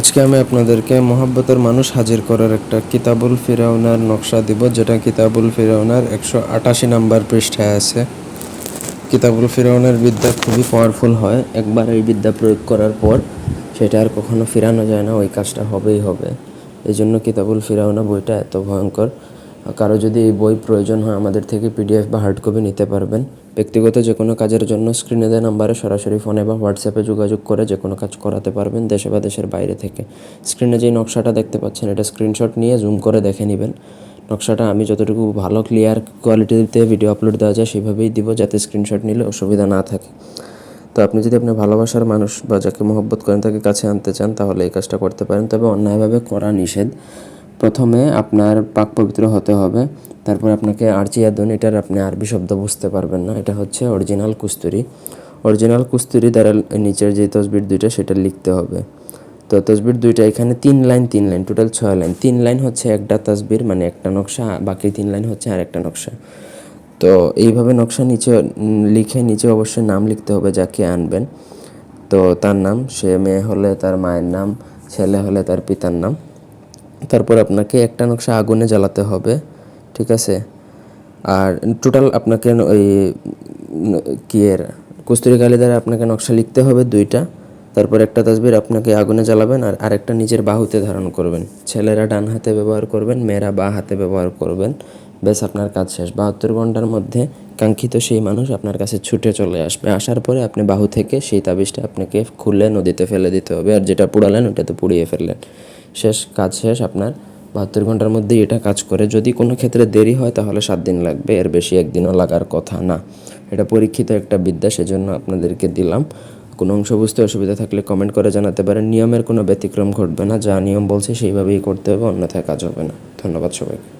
আজকে আমি আপনাদেরকে মোহাব্বতের মানুষ হাজির করার একটা কিতাবুল ফিরাউনার নকশা দিব, যেটা কিতাবুল ফিরাউনার একশো আটাশি নাম্বার পৃষ্ঠায় আছে। কিতাবুল ফিরাউনের বিদ্যা খুবই পাওয়ারফুল হয়। একবার এই বিদ্যা প্রয়োগ করার পর সেটা আর কখনো ফিরানো যায় না, ওই কাজটা হবেই হবে। এই জন্য কিতাবুল ফিরাউনা বইটা এত ভয়ঙ্কর। কারও যদি এই বই প্রয়োজন হয় আমাদের থেকে পিডিএফ বা হার্ড কপি নিতে পারবেন। ব্যক্তিগত যে কোনো কাজের জন্য স্ক্রিনে দেওয়া নাম্বারে সরাসরি ফোনে বা হোয়াটসঅ্যাপে যোগাযোগ করে যে কোনো কাজ করাতে পারবেন দেশে বা দেশের বাইরে থেকে। স্ক্রিনে যেই নকশাটা দেখতে পাচ্ছেন, এটা স্ক্রিনশট নিয়ে জুম করে দেখে নেবেন। নকশাটা আমি যতটুকু ভালো ক্লিয়ার কোয়ালিটিতে ভিডিও আপলোড দেওয়া যায় সেভাবেই দিব যাতে স্ক্রিনশট নিলে অসুবিধা না থাকে। তো আপনি যদি আপনার ভালোবাসার মানুষ বা যাকে মহব্বত করেন তাকে কাছে আনতে চান তাহলে এই কাজটা করতে পারেন। তবে অন্যায়ভাবে করা নিষেধ। প্রথমে আপনার পাক পবিত্র হতে হবে। তারপর আপনাকে আরচিয়াদন এটার আপনি আরবি শব্দ বুঝতে পারবেন না। এটা হচ্ছে অরিজিনাল কুস্তুরি। অরিজিনাল কুস্তুরি দ্বারা নিচের যে তসবির দুইটা, সেটা লিখতে হবে। তো তসবির দুইটা, এখানে তিন লাইন তিন লাইন টোটাল ছয় লাইন। তিন লাইন হচ্ছে একটা তসবির মানে একটা নকশা, বাকি তিন লাইন হচ্ছে আর একটা নকশা। তো এইভাবে নকশা নিচে, লিখে নিচে অবশ্যই নাম লিখতে হবে যাকে আনবেন। তো তার নাম, সে মেয়ে হলে তার মায়ের নাম, ছেলে হলে তার পিতার নাম। তারপর আপনাকে একটা নকশা আগুনে জ্বালাতে হবে, ঠিক আছে? আর টোটাল আপনাকে ওই কি এর, কস্তুরি কালি দ্বারা আপনাকে নকশা লিখতে হবে দুইটা। তারপর একটা তাসবির আপনাকে আগুনে জ্বালাবেন আর আরেকটা নিজের বাহুতে ধারণ করবেন। ছেলেরা ডান হাতে ব্যবহার করবেন, মেয়েরা বা হাতে ব্যবহার করবেন। বেশ আপনার কাজ শেষ। বাহাত্তর ঘণ্টার মধ্যে কাঙ্ক্ষিত সেই মানুষ আপনার কাছে ছুটে চলে আসবে। আসার পরে আপনি বাহু থেকে সেই তাবিজটা আপনাকে খুলে নদীতে ফেলে দিতে হবে। আর যেটা পুড়ালেন, ওটা তো পুড়িয়ে ফেললেন। শেষ, কাজ শেষ আপনার। বাহাত্তর ঘণ্টার মধ্যেই এটা কাজ করে। যদি কোনো ক্ষেত্রে দেরি হয়, তাহলে সাত দিন লাগবে। এর বেশি একদিনও লাগার কথা না। এটা পরীক্ষিত একটা বিদ্যা, সেজন্য আপনাদেরকে দিলাম। কোনো অংশ বুঝতে অসুবিধা থাকলে কমেন্ট করে জানাতে পারেন। নিয়মের কোনো ব্যতিক্রম ঘটবে না। যা নিয়ম বলছে, সেইভাবেই করতে হবে, অন্যথায় কাজ হবে না। ধন্যবাদ সবাইকে।